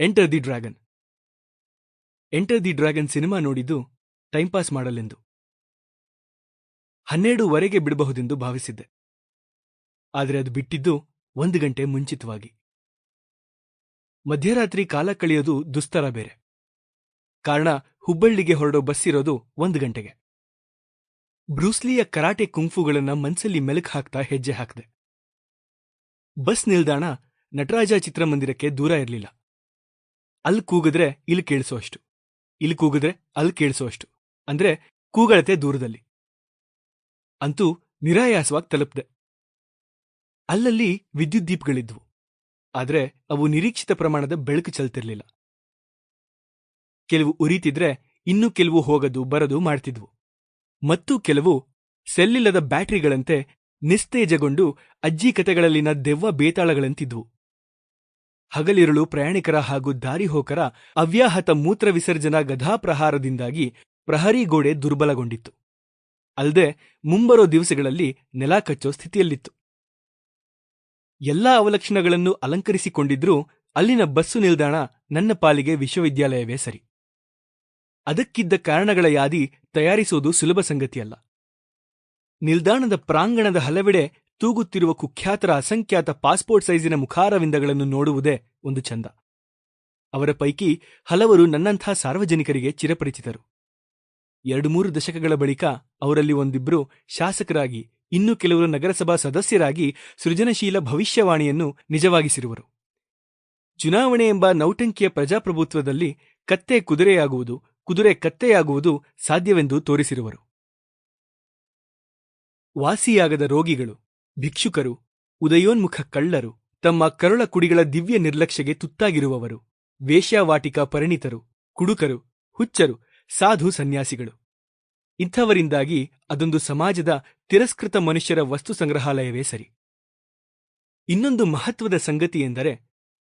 Enter the Dragon Enter the Dragon cinema ನೋಡಿದ್ದು time pass ಮಾಡಲೆಂದು. ಹನ್ನೆರಡೂವರೆಗೆ ಬಿಡಬಹುದೆಂದು ಭಾವಿಸಿದ್ದೆ. ಆದರೆ ಅದು ಬಿಟ್ಟಿದ್ದು ಒಂದು ಗಂಟೆ ಮುಂಚಿತವಾಗಿ. ಮಧ್ಯರಾತ್ರಿ ಕಾಲ ಕಳೆಯೋದು ದುಸ್ತರ ಬೇರೆ. ಕಾರಣ ಹುಬ್ಬಳ್ಳಿಗೆ ಹೊರಡೋ ಬಸ್ ಇರೋದು ಒಂದು ಗಂಟೆಗೆ. ಬ್ರೂಸ್ಲಿಯ ಕರಾಟೆ ಕುಂಫುಗಳನ್ನ ಮನ್ಸಲ್ಲಿ ಮೆಲುಕು ಹಾಕ್ತಾ ಹೆಜ್ಜೆ ಹಾಕ್ದೆ. ಬಸ್ ನಿಲ್ದಾಣ ನಟರಾಜ ಚಿತ್ರಮಂದಿರಕ್ಕೆ ದೂರ ಇರಲಿಲ್ಲ. ಅಲ್ಲಿ ಕೂಗಿದ್ರೆ ಇಲ್ಲಿ ಕೇಳಿಸೋ ಅಷ್ಟು. ಇಲ್ಲಿ ಕೂಗಿದ್ರೆ ಅಲ್ಲಿ ಕೇಳಿಸೋ ಅಷ್ಟು. ಅಂದ್ರೆ ಕೂಗಳತೆ ದೂರದಲ್ಲಿ. ಅಂತೂ ನಿರಾಯಾಸವಾಗಿ ತಲುಪ್ದೆ. ಅಲ್ಲಲ್ಲಿ ವಿದ್ಯುತ್ ದೀಪಗಳಿದ್ವು. ಆದ್ರೆ ಅವು ನಿರೀಕ್ಷಿತ ಪ್ರಮಾಣದ ಬೆಳಕು ಚಲ್ತಿರ್ಲಿಲ್ಲ. ಕೆಲವು ಉರಿತಿದ್ರೆ ಇನ್ನೂ ಕೆಲವು ಹೋಗದು ಬರದು ಮಾಡ್ತಿದ್ವು. ಮತ್ತು ಕೆಲವು ಸೆಲ್ಲಿಲ್ಲದ ಬ್ಯಾಟರಿಗಳಂತೆ ನಿಸ್ತೇಜಗೊಂಡು ಅಜ್ಜಿ ಕತೆಗಳಲ್ಲಿನ ದೆವ್ವ ಬೇತಾಳಗಳಂತಿದ್ವು. ಹಗಲಿರುಳು ಪ್ರಯಾಣಿಕರ ಹಾಗೂ ದಾರಿಹೋಕರ ಅವ್ಯಾಹತ ಮೂತ್ರ ವಿಸರ್ಜನಾ ಗಧಾಪ್ರಹಾರದಿಂದಾಗಿ ಪ್ರಹರಿ ಗೋಡೆ ದುರ್ಬಲಗೊಂಡಿತ್ತು. ಅಲ್ಲದೆ ಮುಂಬರೋ ದಿವಸಗಳಲ್ಲಿ ನೆಲ ಕಚ್ಚೋ ಸ್ಥಿತಿಯಲ್ಲಿತ್ತು. ಎಲ್ಲಾ ಅವಲಕ್ಷಣಗಳನ್ನು ಅಲಂಕರಿಸಿಕೊಂಡಿದ್ರೂ ಅಲ್ಲಿನ ಬಸ್ಸು ನಿಲ್ದಾಣ ನನ್ನ ಪಾಲಿಗೆ ವಿಶ್ವವಿದ್ಯಾಲಯವೇ ಸರಿ. ಅದಕ್ಕಿದ್ದ ಕಾರಣಗಳ ಯಾದಿ ತಯಾರಿಸುವುದು ಸುಲಭ ಸಂಗತಿಯಲ್ಲ. ನಿಲ್ದಾಣದ ಪ್ರಾಂಗಣದ ಹಲವೆಡೆ ತೂಗುತ್ತಿರುವ ಕುಖ್ಯಾತರ ಅಸಂಖ್ಯಾತ ಪಾಸ್ಪೋರ್ಟ್ ಸೈಜಿನ ಮುಖಾರವಿಂದಗಳನ್ನು ನೋಡುವುದೇ ಒಂದು ಚಂದ. ಅವರ ಪೈಕಿ ಹಲವರು ನನ್ನಂಥ ಸಾರ್ವಜನಿಕರಿಗೆ ಚಿರಪರಿಚಿತರು. ಎರಡು ಮೂರು ದಶಕಗಳ ಬಳಿಕ ಅವರಲ್ಲಿ ಒಂದಿಬ್ಬರು ಶಾಸಕರಾಗಿ, ಇನ್ನು ಕೆಲವರು ನಗರಸಭಾ ಸದಸ್ಯರಾಗಿ ಸೃಜನಶೀಲ ಭವಿಷ್ಯವಾಣಿಯನ್ನು ನಿಜವಾಗಿಸಿರುವರು. ಚುನಾವಣೆ ಎಂಬ ನೌಟಂಕಿಯ ಪ್ರಜಾಪ್ರಭುತ್ವದಲ್ಲಿ ಕತ್ತೆ ಕುದುರೆಯಾಗುವುದು, ಕುದುರೆ ಕತ್ತೆಯಾಗುವುದು ಸಾಧ್ಯವೆಂದು ತೋರಿಸಿರುವರು. ವಾಸಿಯಾಗದ ರೋಗಿಗಳು. ಭಿಕ್ಷುಕರು, ಉದಯೋನ್ಮುಖ ಕಳ್ಳರು, ತಮ್ಮ ಕರುಳ ಕುಡಿಗಳ ದಿವ್ಯ ನಿರ್ಲಕ್ಷ್ಯಗೆ ತುತ್ತಾಗಿರುವವರು, ವೇಶ್ಯಾವಾಟಿಕ ಪರಿಣಿತರು, ಕುಡುಕರು, ಹುಚ್ಚರು, ಸಾಧು ಸನ್ಯಾಸಿಗಳು. ಇಂಥವರಿಂದಾಗಿ ಅದೊಂದು ಸಮಾಜದ ತಿರಸ್ಕೃತ ಮನುಷ್ಯರ ವಸ್ತು ಸಂಗ್ರಹಾಲಯವೇ ಸರಿ. ಇನ್ನೊಂದು ಮಹತ್ವದ ಸಂಗತಿ ಎಂದರೆ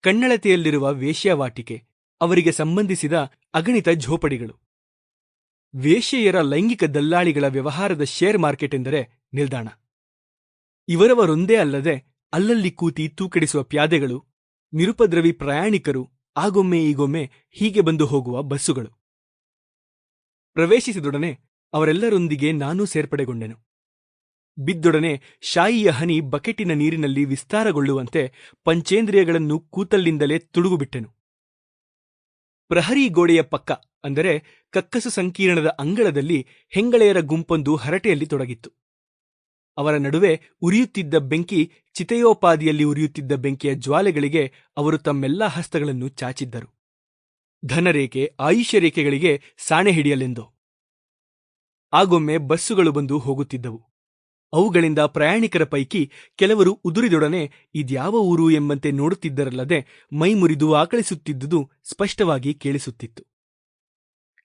ಕಣ್ಣಳತೆಯಲ್ಲಿರುವ ವೇಶ್ಯಾವಾಟಿಕೆ ಅವರಿಗೆ ಸಂಬಂಧಿಸಿದ ಅಗಣಿತ ಝೋಪಡಿಗಳು. ವೇಶ್ಯೆಯರ ಲೈಂಗಿಕ ದಲ್ಲಾಳಿಗಳ ವ್ಯವಹಾರದ ಶೇರ್ ಮಾರ್ಕೆಟ್ ಎಂದರೆ ನಿಲ್ದಾಣ. ಇವರವರೊಂದೇ ಅಲ್ಲದೆ ಅಲ್ಲಲ್ಲಿ ಕೂತಿ ತೂಕಡಿಸುವ ಪ್ಯಾದೆಗಳು, ನಿರುಪದ್ರವಿ ಪ್ರಯಾಣಿಕರು, ಆಗೊಮ್ಮೆ ಈಗೊಮ್ಮೆ ಹೀಗೆ ಬಂದು ಹೋಗುವ ಬಸ್ಸುಗಳು. ಪ್ರವೇಶಿಸಿದೊಡನೆ ಅವರೆಲ್ಲರೊಂದಿಗೆ ನಾನೂ ಸೇರ್ಪಡೆಗೊಂಡೆನು. ಬಿದ್ದೊಡನೆ ಶಾಯಿಯ ಹನಿ ಬಕೆಟಿನ ನೀರಿನಲ್ಲಿ ವಿಸ್ತಾರಗೊಳ್ಳುವಂತೆ ಪಂಚೇಂದ್ರಿಯಗಳನ್ನು ಕೂತಲ್ಲಿಂದಲೇ ತುಡುಗುಬಿಟ್ಟೆನು ಪ್ರಹರಿ ಗೋಡೆಯ ಪಕ್ಕ, ಅಂದರೆ ಕಕ್ಕಸು ಸಂಕೀರ್ಣದ ಅಂಗಳದಲ್ಲಿ ಹೆಂಗಳೆಯರ ಗುಂಪೊಂದು ಹರಟೆಯಲ್ಲಿ ತೊಡಗಿತ್ತು. ಅವರ ನಡುವೆ ಉರಿಯುತ್ತಿದ್ದ ಬೆಂಕಿ ಚಿತೆಯೋಪಾದಿಯಲ್ಲಿ ಉರಿಯುತ್ತಿದ್ದ ಬೆಂಕಿಯ ಜ್ವಾಲೆಗಳಿಗೆ ಅವರು ತಮ್ಮೆಲ್ಲಾ ಹಸ್ತಗಳನ್ನು ಚಾಚಿದ್ದರು. ಧನರೇಖೆ ಆಯುಷ್ಯ ರೇಖೆಗಳಿಗೆ ಸಾಣೆ ಹಿಡಿಯಲೆಂದು. ಆಗೊಮ್ಮೆ ಬಸ್ಸುಗಳು ಬಂದು ಹೋಗುತ್ತಿದ್ದವು. ಅವುಗಳಿಂದ ಪ್ರಯಾಣಿಕರ ಪೈಕಿ ಕೆಲವರು ಉದುರಿದೊಡನೆ ಇದ್ಯಾವ ಊರು ಎಂಬಂತೆ ನೋಡುತ್ತಿದ್ದರಲ್ಲದೆ ಮೈ ಮುರಿದು ಆಕಳಿಸುತ್ತಿದ್ದುದು ಸ್ಪಷ್ಟವಾಗಿ ಕೇಳಿಸುತ್ತಿತ್ತು.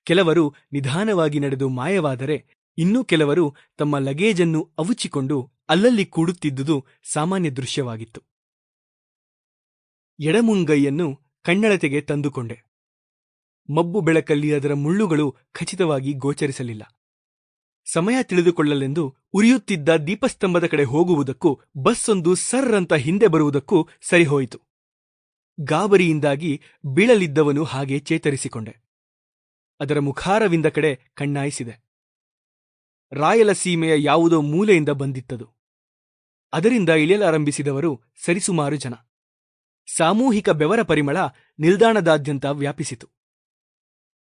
ಕೆಲವರು ನಿಧಾನವಾಗಿ ನಡೆದು ಮಾಯವಾದರೆ ಇನ್ನೂ ಕೆಲವರು ತಮ್ಮ ಲಗೇಜನ್ನು ಅವುಚಿಕೊಂಡು ಅಲ್ಲಲ್ಲಿ ಕೂಡುತ್ತಿದ್ದುದು ಸಾಮಾನ್ಯ ದೃಶ್ಯವಾಗಿತ್ತು. ಎಡಮುಂಗೈಯನ್ನು ಕಣ್ಣಳತೆಗೆ ತಂದುಕೊಂಡೆ. ಮಬ್ಬು ಬೆಳಕಲ್ಲಿ ಅದರ ಮುಳ್ಳುಗಳು ಖಚಿತವಾಗಿ ಗೋಚರಿಸಲಿಲ್ಲ. ಸಮಯ ತಿಳಿದುಕೊಳ್ಳಲೆಂದು ಉರಿಯುತ್ತಿದ್ದ ದೀಪಸ್ತಂಭದ ಕಡೆ ಹೋಗುವುದಕ್ಕೂ, ಬಸ್ಸೊಂದು ಸರ್ರಂತ ಹಿಂದೆ ಬರುವುದಕ್ಕೂ ಸರಿಹೋಯಿತು. ಗಾಬರಿಯಿಂದಾಗಿ ಬೀಳಲಿದ್ದವನು ಹಾಗೆ ಚೇತರಿಸಿಕೊಂಡೆ. ಅದರ ಮುಖಾರವಿಂದ ಕಡೆ ಕಣ್ಣಾಯಿಸಿದೆ. ರಾಯಲಸೀಮೆಯ ಯಾವುದೋ ಮೂಲೆಯಿಂದ ಬಂದಿತ್ತದು. ಅದರಿಂದ ಇಳಿಯಲಾರಂಭಿಸಿದವರು ಸರಿಸುಮಾರು ಜನ. ಸಾಮೂಹಿಕ ಬೆವರ ಪರಿಮಳ ನಿಲ್ದಾಣದಾದ್ಯಂತ ವ್ಯಾಪಿಸಿತು.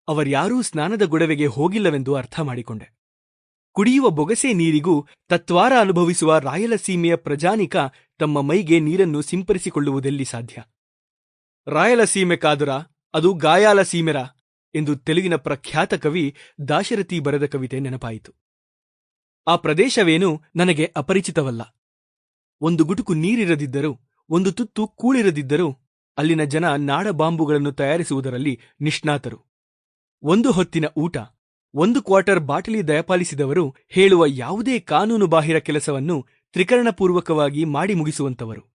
ಅವರ್ಯಾರೂ ಸ್ನಾನದ ಗೊಡವೆಗೆ ಹೋಗಿಲ್ಲವೆಂದು ಅರ್ಥ ಮಾಡಿಕೊಂಡೆ. ಕುಡಿಯುವ ಬೊಗಸೆ ನೀರಿಗೂ ತತ್ವಾರ ಅನುಭವಿಸುವ ರಾಯಲಸೀಮೆಯ ಪ್ರಜಾನಿಕ ತಮ್ಮ ಮೈಗೆ ನೀರನ್ನು ಸಿಂಪರಿಸಿಕೊಳ್ಳುವುದೆಲ್ಲಿ ಸಾಧ್ಯ? ರಾಯಲಸೀಮೆ ಕಾದುರ, ಅದು ಗಾಯಾಲಸೀಮೆರ ಎಂದು ತೆಲುಗಿನ ಪ್ರಖ್ಯಾತ ಕವಿ ದಾಶರಥಿ ಬರೆದ ಕವಿತೆ ನೆನಪಾಯಿತು. ಆ ಪ್ರದೇಶವೇನು ನನಗೆ ಅಪರಿಚಿತವಲ್ಲ. ಒಂದು ಗುಟುಕು ನೀರಿರದಿದ್ದರೂ, ಒಂದು ತುತ್ತು ಕೂಳಿರದಿದ್ದರೂ, ಅಲ್ಲಿನ ಜನ ನಾಡಬಾಂಬುಗಳನ್ನು ತಯಾರಿಸುವುದರಲ್ಲಿ ನಿಷ್ಣಾತರು. ಒಂದು ಹೊತ್ತಿನ ಊಟ, ಒಂದು ಕ್ವಾರ್ಟರ್ ಬಾಟಲಿ ದಯಪಾಲಿಸಿದವರು ಹೇಳುವ ಯಾವುದೇ ಕಾನೂನುಬಾಹಿರ ಕೆಲಸವನ್ನು ತ್ರಿಕರಣಪೂರ್ವಕವಾಗಿ ಮಾಡಿ ಮುಗಿಸುವಂತವರು.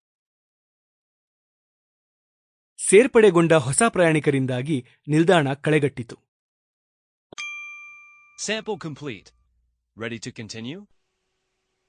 ಸೇರ್ಪಡೆಗೊಂಡ ಹೊಸ ಪ್ರಯಾಣಿಕರಿಂದಾಗಿ ನಿಲ್ದಾಣ ಕಳೆಗಟ್ಟಿತು. Ready to continue?